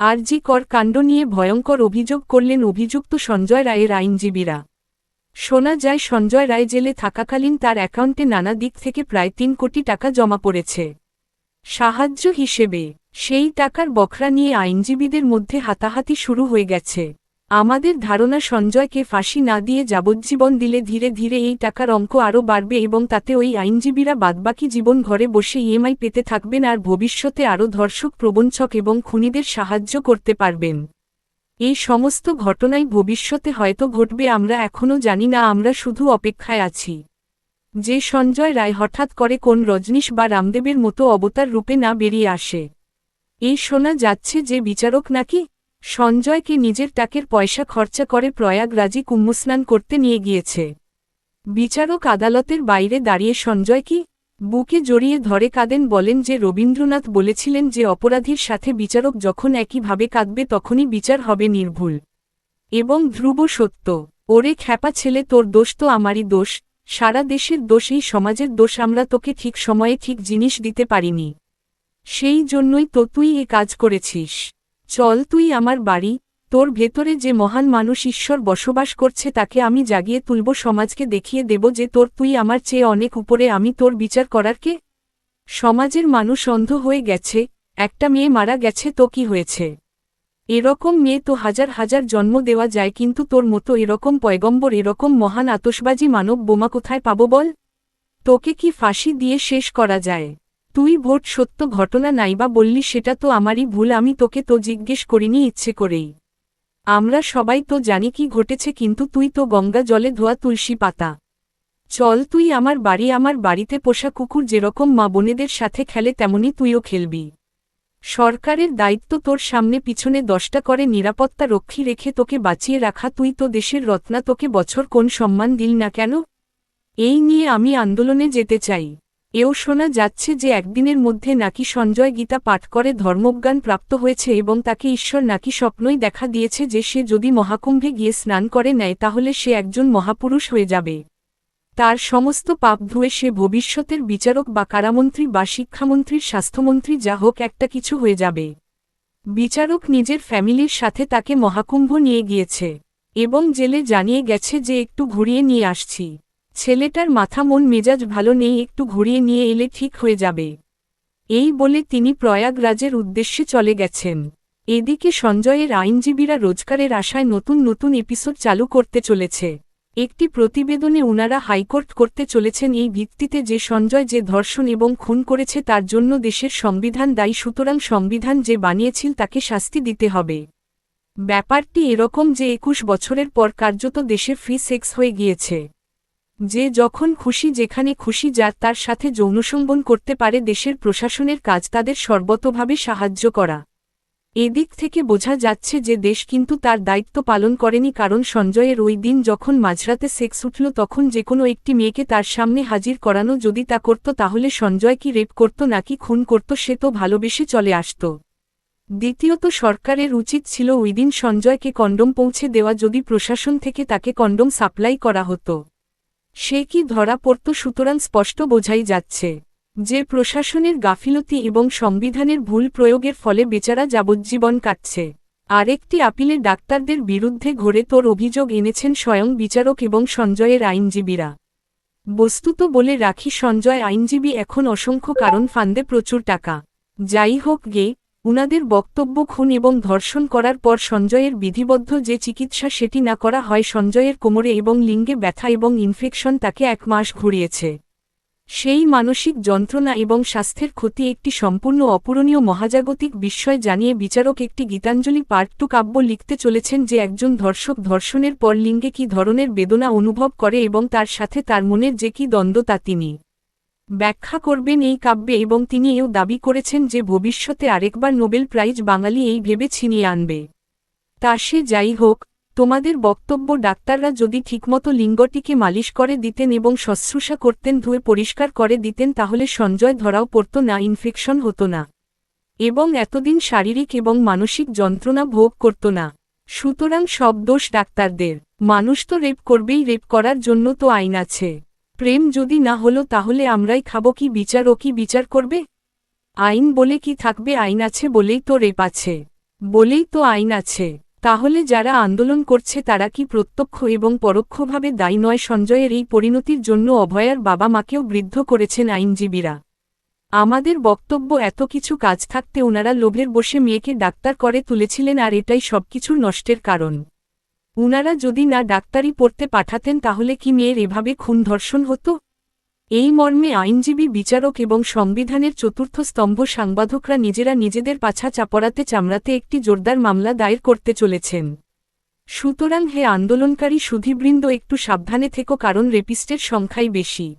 আরজি কর কাণ্ড নিয়ে ভয়ঙ্কর অভিযোগ করলেন অভিযুক্ত সঞ্জয় রায়ের আইনজীবীরা। শোনা যায়, সঞ্জয় রায় জেলে থাকাকালীন তার অ্যাকাউন্টে নানা দিক থেকে প্রায় তিন কোটি টাকা জমা পড়েছে। সাহায্য হিসেবে সেই টাকার বখরা নিয়ে আইনজীবীদের মধ্যে হাতাহাতি শুরু হয়ে গেছে। আমাদের ধারণা সঞ্জয়কে ফাঁসি না দিয়ে যাবজ্জীবন দিলে ধীরে ধীরে এই টাকার অঙ্ক আরও বাড়বে এবং তাতে ওই আইনজীবীরা বাদবাকি জীবন ঘরে বসে ইএমআই পেতে থাকবেন আর ভবিষ্যতে আরও ধর্ষক, প্রবঞ্চক এবং খুনিদের সাহায্য করতে পারবেন। এই সমস্ত ঘটনাই ভবিষ্যতে হয়তো ঘটবে আমরা এখনও জানি না, আমরা শুধু অপেক্ষায় আছি। যে সঞ্জয় রায় হঠাৎ করে কোন রজনীশ বা রামদেবের মতো অবতার রূপে না বেরিয়ে আসে। এই শোনা যাচ্ছে যে বিচারক নাকি সঞ্জয়কে নিজের টাকের পয়সা খরচা করে প্রয়াগরাজি কুম্ভস্নান করতে নিয়ে গিয়েছে? বিচারক আদালতের বাইরে দাঁড়িয়ে সঞ্জয় কি বুকে জড়িয়ে ধরে কাঁদেন বলেন যে রবীন্দ্রনাথ বলেছিলেন যে অপরাধীর সাথে বিচারক যখন একইভাবে কাঁদবে তখনই বিচার হবে নির্ভুল। এবং ধ্রুব সত্য, ওরে খ্যাপা ছেলে, তোর দোষ তো আমারই দোষ, সারা দেশের দোষ, এই সমাজের দোষ, আমরা তোকে ঠিক সময়ে ঠিক জিনিস দিতে পারিনি। সেই জন্যই তো তুই এ কাজ করেছিস। চল তুই আমার বাড়ি, তোর ভেতরে যে মহান মানুষ ঈশ্বর বসবাস করছে তাকে আমি জাগিয়ে তুলব, সমাজকে দেখিয়ে দেব যে তোর তুই আমার চেয়ে অনেক উপরে, আমি তোর বিচার করার কে? সমাজের মানুষ অন্ধ হয়ে গেছে, একটা মেয়ে মারা গেছে তো কি হয়েছে? এরকম মেয়ে তো হাজার হাজার জন্ম দেওয়া যায়, কিন্তু তোর মতো এরকম পয়গম্বর, এরকম মহান আতসবাজি মানব বোমা কোথায় পাবো বল? তোকে কি ফাঁসি দিয়ে শেষ করা যায়? তুই ভোট সত্য ঘটনা নাইবা বললি সেটা তো আমারই ভুল, আমি তোকে তো জিজ্ঞেস করিনি ইচ্ছে করেই। আমরা সবাই তো জানি কি ঘটেছে, কিন্তু তুই তো গঙ্গা জলে ধোয়া তুলসী পাতা। চল তুই আমার বাড়ি, আমার বাড়িতে পোষা কুকুর যেরকম মা বোনেদের সাথে খেলে তেমনি তুইও খেলবি। সরকারের দায়িত্ব তোর সামনে পিছনে দশটা করে নিরাপত্তা রক্ষী রেখে তোকে বাঁচিয়ে রাখা, তুই তো দেশের রত্না, তোকে বছর কোন সম্মান দিল না কেন? এই নিয়ে আমি আন্দোলনে যেতে চাই। এও শোনা যাচ্ছে যে একদিনের মধ্যে নাকি সঞ্জয় গীতা পাঠ করে ধর্মজ্ঞান প্রাপ্ত হয়েছে এবং তাকে ঈশ্বর নাকি স্বপ্নই দেখা দিয়েছে যে সে যদি মহাকুম্ভে গিয়ে স্নান করে নেয় তাহলে সে একজন মহাপুরুষ হয়ে যাবে। তার সমস্ত পাপ ধুয়ে সে ভবিষ্যতের বিচারক বা কারামন্ত্রী বা শিক্ষামন্ত্রীর স্বাস্থ্যমন্ত্রী যা হোক একটা কিছু হয়ে যাবে। বিচারক নিজের ফ্যামিলির সাথে তাকে মহাকুম্ভ নিয়ে গিয়েছে এবং জেলে জানিয়ে গেছে যে একটু ঘুরিয়ে নিয়ে আসছি। ছেলেটার মাথা মন মেজাজ ভালো নেই, একটু ঘুরিয়ে নিয়ে এলে ঠিক হয়ে যাবে। এই বলে তিনি প্রয়াগরাজের উদ্দেশ্যে চলে গেছেন। এদিকে সঞ্জয়ের আইনজীবীরা রোজগারের আশায় নতুন নতুন এপিসোড চালু করতে চলেছে। একটি প্রতিবেদনে উনারা হাইকোর্ট করতে চলেছেন এই ভিত্তিতে যে সঞ্জয় যে ধর্ষণ এবং খুন করেছে তার জন্য দেশের সংবিধান দায়ী, সুতরাং সংবিধান যে বানিয়েছিল তাকে শাস্তি দিতে হবে। ব্যাপারটি এরকম যে একুশ বছরের পর কার্যত দেশে ফ্রি সেক্স হয়ে গিয়েছে। যে যখন খুশি যেখানে খুশি যার তার সাথে যৌনসম্বন করতে পারে দেশের প্রশাসনের কাজ তাদের সর্বতভাবে সাহায্য করা। এদিক থেকে বোঝা যাচ্ছে যে দেশ কিন্তু তার দায়িত্ব পালন করেনি কারণ সঞ্জয়ের ওই দিন যখন মাঝরাতে সেক্স উঠল তখন যে কোনো একটি মেয়েকে তার সামনে হাজির করানো যদি তা করত তাহলে সঞ্জয় কি রেপ করত নাকি খুন করত সে তো ভালোবেসে চলে আসত। দ্বিতীয়ত সরকারের উচিত ছিল ওই দিন সঞ্জয়কে কন্ডম পৌঁছে দেওয়া যদি প্রশাসন থেকে তাকে কন্ডম সাপ্লাই করা হতো। সে কি ধরা পড়ত সুতরাং স্পষ্ট বোঝাই যাচ্ছে যে প্রশাসনের গাফিলতি এবং সংবিধানের ভুল প্রয়োগের ফলে বেচারা যাবজ্জীবন কাটছে। আরেকটি আপিলে ডাক্তারদের বিরুদ্ধে ঘরে তোর অভিযোগ এনেছেন স্বয়ং বিচারক এবং সঞ্জয়ের আইনজীবীরা। বস্তুত বলে রাখি, সঞ্জয় আইনজীবী এখন অসংখ্য কারণ ফান্দে প্রচুর টাকা। যাই হোক গে উনাদের বক্তব্য খুন এবং ধর্ষণ করার পর সঞ্জয়ের বিধিবদ্ধ যে চিকিৎসা সেটি না করা হয় সঞ্জয়ের কোমরে এবং লিঙ্গে ব্যথা এবং ইনফেকশন তাকে এক মাস ঘুরিয়েছে। সেই মানসিক যন্ত্রণা এবং স্বাস্থ্যের ক্ষতি একটি সম্পূর্ণ অপূরণীয় মহাজাগতিক বিস্ময় জানিয়ে বিচারক একটি গীতাঞ্জলি পার্ট টু কাব্য লিখতে চলেছেন যে একজন ধর্ষক ধর্ষণের পর লিঙ্গে কি ধরনের বেদনা অনুভব করে এবং তার সাথে তার মনের যে কি দ্বন্দ্ব তা তিনি ব্যাখ্যা করবেন এই কাব্যে এবং তিনি এও দাবি করেছেন যে ভবিষ্যতে আরেকবার নোবেল প্রাইজ বাঙালি এই ভেবে ছিনিয়ে আনবে। তা সে যাই হোক, তোমাদের বক্তব্য ডাক্তাররা যদি ঠিকমতো লিঙ্গটিকে মালিশ করে দিতেন এবং শুশ্রূষা করতেন, ধুয়ে পরিষ্কার করে দিতেন, তাহলে সঞ্জয় ধরাও পড়ত না, ইনফেকশন হতো না। এবং এতদিন শারীরিক এবং মানসিক যন্ত্রণা ভোগ করত না। সুতরাং সব দোষ ডাক্তারদের। মানুষ তো রেপ করবেই, রেপ করার জন্য তো আইন আছে। প্রেম যদি না হলো তাহলে আমরাই খাব কি বিচার, ও কি বিচার করবে? আইন বলে কি থাকবে? আইন আছে বলেই তো রেপ আছে। বলেই তো আইন আছে। তাহলে যারা আন্দোলন করছে তারা কি প্রত্যক্ষ এবং পরোক্ষভাবে দায়ী নয়? সঞ্জয়ের এই পরিণতির জন্য অভয়ার বাবা মাকেও বৃদ্ধ করেছেন আইনজীবীরা। আমাদের বক্তব্য, এত কিছু কাজ থাকতে ওনারা লোভের বসে মেয়েকে ডাক্তার করে তুলেছিলেন আর এটাই সবকিছুর নষ্টের কারণ। উনারা যদি না ডাক্তারি পড়তে পাঠাতেন তাহলে কি মেয়ের এভাবে খুন ধর্ষণ হতো? এই মর্মে আইনজীবী, বিচারক এবং সংবিধানের চতুর্থ স্তম্ভ সাংবাদকরা নিজেরা নিজেদের পাছা চাপড়াতে চামড়াতে একটি জোরদার মামলা দায়ের করতে চলেছেন। সুতরাং হে আন্দোলনকারী সুধীবৃন্দ, একটু সাবধানে থেকো, কারণ রেপিস্টের সংখ্যাই বেশি।